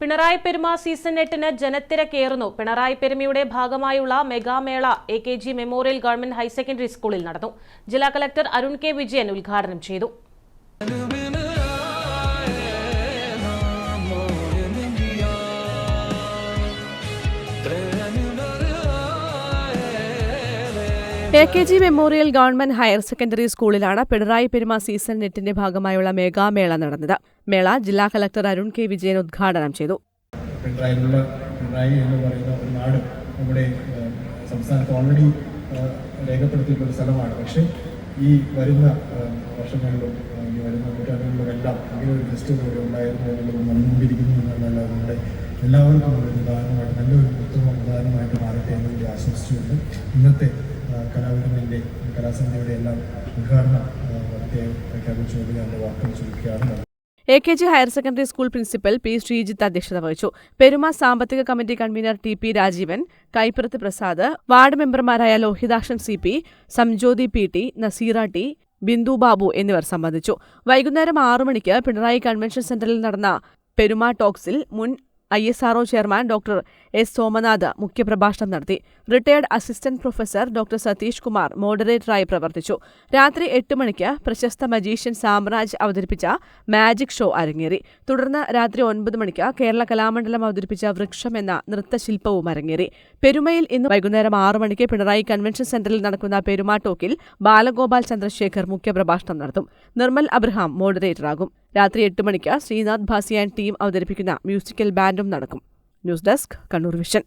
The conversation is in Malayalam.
പിണറായി പെരുമ സീസൺ എട്ടിന് ജനത്തിരക്കേറുന്നു പിണറായി പെരുമയുടെ ഭാഗമായുള്ള മെഗാമേള A K G memorial government higher secondary സ്കൂളിൽ നടന്നു. ജില്ലാ കളക്ടർ അരുൺ കെ വിജയൻ ഉദ്ഘാടനം ചെയ്തു. A K G memorial government higher secondary സ്കൂളിലാണ് പിണറായി പെരുമ സീസൺ നെറ്റിന്റെ ഭാഗമായുള്ള മെഗാമേള നടന്നത്. മേള ജില്ലാ കളക്ടർ അരുൺ കെ വിജയൻ ഉദ്ഘാടനം ചെയ്തു. പിണറായി എന്ന് പറയുന്ന ഒരു നാട് നമ്മുടെ സംസ്ഥാനത്ത് ഓൾറെഡി രേഖപ്പെടുത്തിയിട്ടുള്ള സ്ഥലമാണ്. പക്ഷേ ഈ വരുന്ന വർഷങ്ങളിലും ഈ വരുന്ന നൂറ്റാണ്ടുകളിലുമെല്ലാം ഇങ്ങനെ ഒരു ഫെസ്റ്റിവൽ ഇവിടെ ഉണ്ടായിരുന്നു എന്നുള്ളത് നടന്നുകൊണ്ടിരിക്കുന്നു എന്നുള്ളതല്ല നമ്മുടെ എല്ലാവർക്കും ഒരു ഉദാഹരണമായിട്ട് നല്ലൊരു ഉത്തമ ഉദാഹരണമായിട്ട് മാറട്ടെ എന്ന് കൂടി ആശംസിച്ചുകൊണ്ട് ഇന്നത്തെ കലാവിരുന്നിന്റെ കലാസന്ധ്യയുടെ എല്ലാം ഉദ്ഘാടനം പ്രഖ്യാപിച്ചുകൊണ്ട് ഞാൻ എന്റെ വാക്കുകൾ ചുരുക്കുകയാണ് A K G higher secondary school principal P Sreejith അധ്യക്ഷത വഹിച്ചു. പെരുമ സാമ്പത്തിക committee convener T P Rajeevan Kaippurath Prasad ward മെമ്പർമാരായ Lohithakshan C P Samjyothi P T Naseera T Bindu Babu എന്നിവർ സംബന്ധിച്ചു. വൈകുന്നേരം ആറു മണിക്ക് പിണറായി കൺവെൻഷൻ സെന്ററിൽ നടന്ന പെരുമ ടോക്സിൽ മുൻ I S R O chairman doctor S Somanath മുഖ്യപ്രഭാഷണം നടത്തി. Retired assistant professor doctor Satheesh Kumar മോഡറേറ്ററായി പ്രവർത്തിച്ചു. രാത്രി എട്ട് മണിക്ക് പ്രശസ്ത മജീഷ്യൻ സാമ്രാജ് അവതരിപ്പിച്ച മാജിക് ഷോ അരങ്ങേറി. തുടർന്ന് രാത്രി ഒൻപത് മണിക്ക് കേരള കലാമണ്ഡലം അവതരിപ്പിച്ച വൃക്ഷം എന്ന നൃത്തശില്പവും അരങ്ങേറി. പെരുമയിൽ ഇന്ന് വൈകുന്നേരം ആറു മണിക്ക് പിണറായി കൺവെൻഷൻ സെന്ററിൽ നടക്കുന്ന പെരുമാ ടോക്കിൽ ബാലഗോപാൽ ചന്ദ്രശേഖർ മുഖ്യപ്രഭാഷണം നടത്തും. നിർമ്മൽ അബ്രഹാം മോഡറേറ്ററാകും. രാത്രി എട്ട് മണിക്ക് ശ്രീനാഥ് ഭാസിയാൻ ടീം അവതരിപ്പിക്കുന്ന മ്യൂസിക്കൽ ബാൻഡും നടക്കും. News desk Kannur vision.